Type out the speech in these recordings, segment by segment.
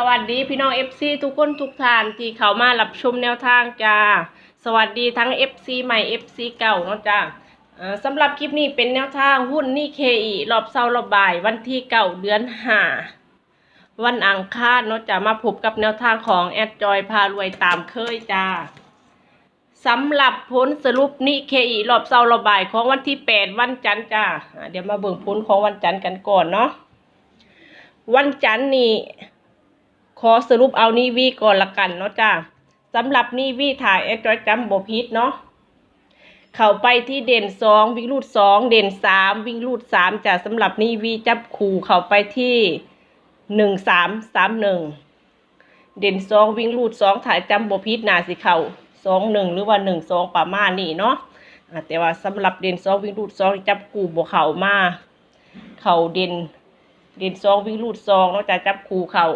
สวัสดีพี่น้อง FC ทุกคนทุกท่านที่เข้ามารับชมแนวทางจ้า สวัสดีทั้ง FC ใหม่ FC เก่าเนาะจ้าสำหรับคลิปนี้เป็นแนวทางหุ้นนี่เคอีรอบเศร้ารอบบ่าย วันที่เก้าเดือนห้าวันอังคารเนาะจ้ามาพบกับแนวทางของแอดจอยพารวยตามเคยจ้าสำหรับผลสรุปนี่เคอีรอบเศร้ารอบบ่ายของวันที่แปดวันจันทร์จ้าอ่าเดี๋ยวมาเบิ่งผลของวันจันทร์กันก่อนเนาะวันจันทร์นี่ ขอสรุปเอานี่วีก่อนละกันเนาะจ้าสำหรับนี่วีถ่ายแอดจอยจำบพิษเนาะเข้าไปที่เด่นสองวิ่งรูดสองเด่นสามวิ่งรูดสามจ้าสำหรับนี่วีจับคู่เข้าไปที่หนึ่งสามสามหนึ่งเด่นสองวิ่งรูดสองถ่ายจำบพิษนาสิเข่าสองหนึ่งหรือว่าหนึ่งสองประมาณนี่เนาะแต่ว่าสำหรับเด่นสองวิ่งรูดสองจับคู่บวเข่ามาเข่าเด่นเด่นสองวิ่งรูดสองนาะจ้าจับคู่เข่า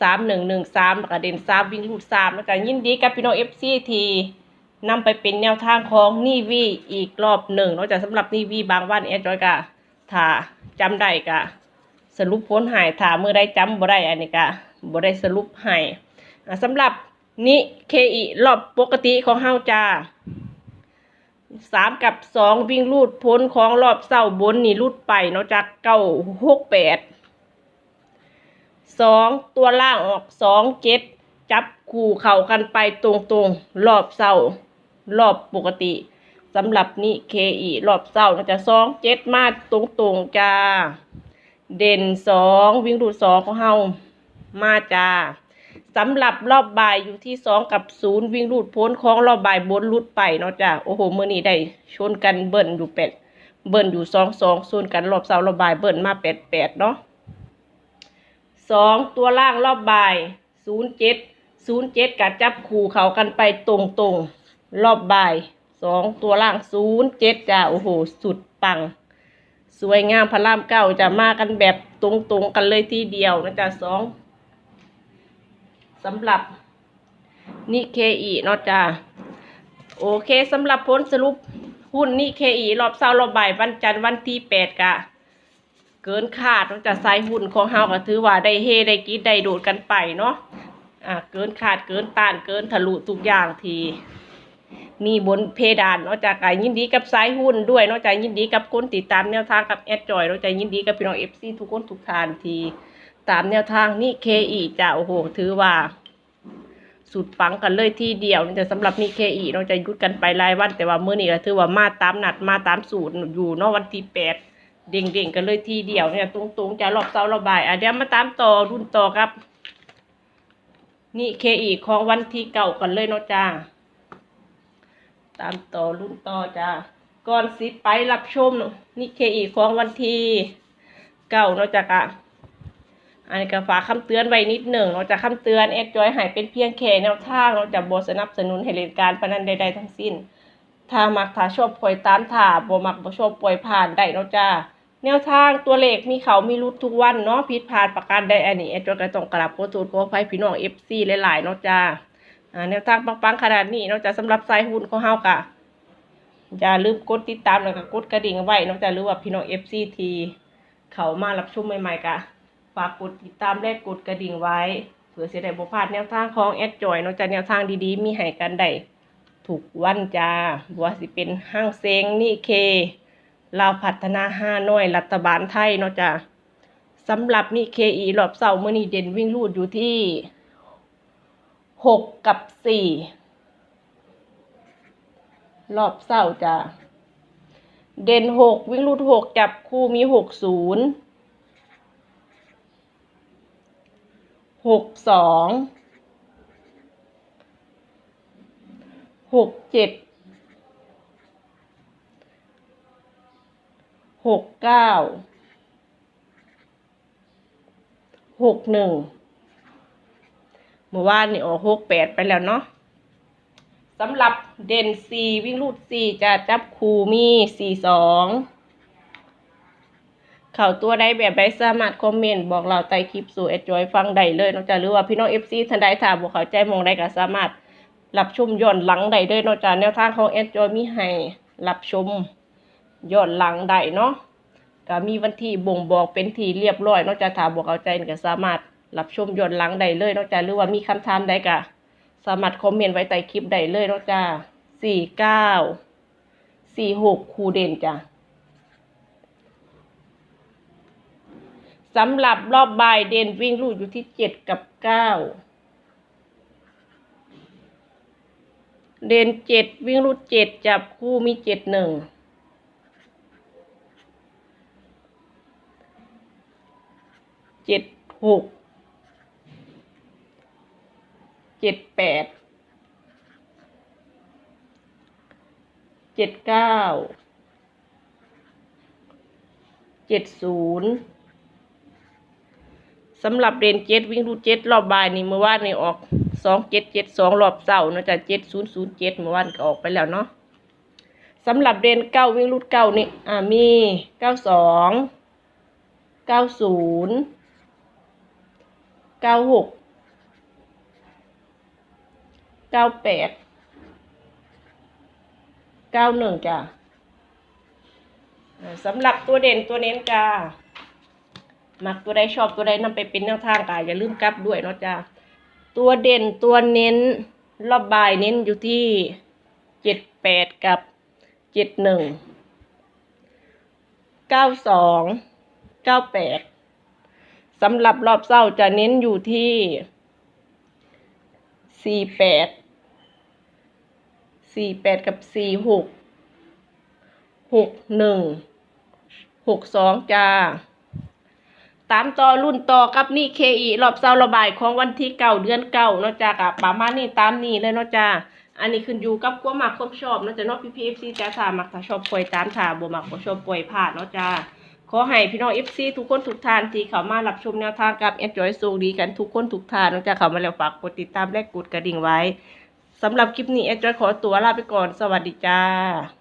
สามหนึ่งหนึ่งสามแล้วก็เด่นสามวิ่งรูดสามแล้วก็ยินดีกับพี่น้องเอฟซีทีนำไปเป็นแนวทางของนีวีอีกรอบหนึ่งนอกจากสำหรับนีวีบางวันแอดจอยกะถ้าจำได้กะ สรุปผลหายถ้าเมื่อได้จำบ่ได้อันนี้กะบ่ได้สรุปให้อ่าสำหรับนี่เคอีรอบปกติของเฮาจ้าสามกับสองวิ่งรูดพ้นของรอบเศร้าบนนี่รูดไปนาะจากเก้าหกแปด สองตัวล่างออกสองเจ็ดจับคู่เข่ากันไปตรงๆ รอบเศร้ารอบปกติสำหรับนี่เคอีรอบเศร้านะจะสองเจ็ดมาตรงๆจ้า เด่นสองวิ่งดูดสองของเฮามาจ้าสำหรับรอบบ่ายอยู่ที่สองกับศูนย์วิ่งรูดพ้นของรอบบ่ายบนรุดไปเนาะจ้าโอ้โหเมื่อนี้ได้ชนกันเบิ่นอยู่เป็ดเบิ่นอยู่สองสองชนกันรอบเสาร์รอบบ่ายเบิ่นมาแปดแปดเนาะ สองตัวล่างรอบบ่ายศูนย์เจ็ดศูนย์เจ็ดกัดจับคู่เขากันไปตรงตรงๆรอบบ่ายสองตัวล่างศูนย์เจ็ดจ้าโอ้โห สุดปัง สวยงามพระรามเก้าจะมากันแบบตรงตรงๆกันเลยทีเดียวนะจ๊ะสองสำหรับนิเคอีเนาะจ้าโอเคสำหรับผลสรุปหุ้นนิเคอีรอบเช้ารอบบ่ายวันจันทร์วันที่แปดกะ เกินคาดนอกจากสายหุ่นของเฮาก็ถือว่าได้เฮได้กีดได้โดดกันไปเนาะอ่าเกินคาดเกินต้านเกินทะลุทุกอย่างทีมีบนเพดานนอกจากการยินดีกับสายหุ้นด้วยนอกจากยินดีกับคนติดตามแนวทางกับแอดจอยนอกจากยินดีกับพี่น้องเอฟซีทุกคนทุกทานทีตามแนวทางนี่เคอีจ้ะโอ้โหถือว่า สุดปังกันเลยที่เดียวแต่สำหรับนี่เคอีนอกจากยุดกันไปรายวัน แต่ว่าเมื้อนี้ก็ถือว่ามาตามนัดมาตามสูตรอยู่นาะวันที่แปด เด้งๆกันเลยทีเดียวเนี่ย ตรงๆจะรอบเสาร์รอบายอะเดี๋ยวมาตามต่อรุ่นต่อครับ นี่เคอีของวันที่เก่ากันเลยเนาะจ้า ตามต่อรุ่นต่อจ้าก่อนสิไปรับชมนี่เคอีของวันที่เก่าเนาะจ้าอะอันนี้ก็ฝากคำเตือนไว้นิดหนึ่งเนาจากคำเตือนแอดจอยหายเป็นเพียงแค่แนวทางเนาะจากบสนับสนุนให้เล่นการพนันใด ๆ ทั้งสิ้น ถ้ามักถ้าชอบปล่อยตามถ้าบ่มักบ่ชอบปล่อยผ่านได้เนาะจ้า แนวทางตัวเลขมีเขามีรุดทุกวันเนาะผิดพลาดประการใดอันนี้แอดจอยก็ต้องกราบขอโทษขออภัยพี่น้อง FC หลายๆเนาะจ้าแนวทางปังๆขนาดนี้เนาะจ้าสำหรับสายหุ้นของเฮากะอย่าลืมกดติดตามแล้วก็กดกระดิ่งไว้เนาะจ้าหรือว่าพี่น้อง FC ทีเขามารับชมใหม่ๆกะฝากกดติดตามและกดกระดิ่งไว้เพื่อเสิได้บ่พลาดแนวทางของแอดจอยเนาะจ้าแนวทางดีๆ มีให้กันได้ถูกวันจ้าบัวสิเป็นห้างเซงนี่เค ลาวพัฒนาห้าน้อย รัฐบาลไทยเนาะจ้าสำหรับนี่เคอีรอบเสาร์มื่อนี้เด่นวิ่งรูดอยู่ที่หกกับสี่รอบเสาร์จ้าเด่นหกวิ่งรูดหกจับคู่มีหกศูนย์หกสองหกเจ็ด หกเก้าหกหนึ่งเมื่อวานนี่ออกหกแปดไปแล้วเนาะสำหรับเด่นสี่วิ่งรูดสี่จะจับคูมีสี่สองเข่าตัวใดแบบใดสามารถคอมเมนต์บอกเราใต้คลิปสู่แอจอยฟังได้เลยนอกจากหรือว่าพี่น้องเอฟซีท่านใดถามบอกเขาใจมองได้ก็สามารถรับชมย้อนหลังได้ด้วยนอกจากแนวทางของแอจอยมีให้รับชม ย้อนหลังได้เนาะก็มีวันที่บ่งบอกเป็นที่เรียบร้อยนอกจากถามบอกเอาใจก็สามารถรับชมย้อนหลังได้เลยนาะจ้าหรือว่ามีคำถามใดก็สามารถคอมเมนต์ไว้ใต้คลิปได้เลยนาะจ้าสี่เก้าสี่หกคูเด่นจ้ะสำหรับรอบบ่ายเด่นวิ่งลูกอยู่ที่เจ็ดกับเก้าเด่นเจ็ดวิ่งลูกเจ็ดจับคู่มีเจ็ดหนึ่ง เจ็ดหกเจ็ดแปดเจ็ดเก้าเจ็ดศูนย์สำหรับเรนเจ็ดวิ่งรูดเจ็ดรอบบ่ายนี่เมื่อวานนี่ออกสองเจ็ดเจ็ดสองรอบเสาร์นะจ๊ะเจ็ดศูนย์ศูนย์เจ็ดเมื่อวานก็ออกไปแล้วเนาะสำหรับเรนเก้าวิ่งรูดเก้านี่อ่ามีเก้าสองเก้าศูนย์ เก้าหกเก้าแปดเก้าหนึ่งจ้ะอ่าสำหรับตัวเด่นตัวเน้นจ้ามักตัวใดชอบตัวใดนำไปเป็นแนวทางกายอย่าลืมกลับด้วยเนาะจ้าตัวเด่นตัวเน้นรอบบ่ายเน้นอยู่ที่เจ็ดแปดกับเจ็ดหนึ่งเก้าสองเก้าแปด สำหรับรอบเศร้าจะเน้นอยู่ที่สี่แปดสี่แปดกับสี่หกหกหนึ่งหกสองจ้าตามต่อรุ่นต่อกับนี่เคอีรอบเศร้าระบายของวันที่เก่าเดือนเก่าเนาะจ้ากับประมาณนี้ตามนี้เลยเนาะจ้าอันนี้ขึ้นอยู่กับความมักความชอบเนาะจ้าเนาะพี่พีเอฟซีจ้าถ้ามักถ้าชอบปล่อยตามถ้าบ่มักบ่ชอบปล่อยผ่านเนาะจ้า ขอให้พี่น้องเอฟซีทุกคนทุกท่านที่เข้ามารับชมแนวทางกับเอ็นจอยสูดีกันทุกคนทุกท่านนอกจากเข้ามาแล้วฝากกดติดตามและกดกระดิ่งไว้สำหรับคลิปนี้เอ็นจอยขอตัวลาไปก่อนสวัสดีจ้า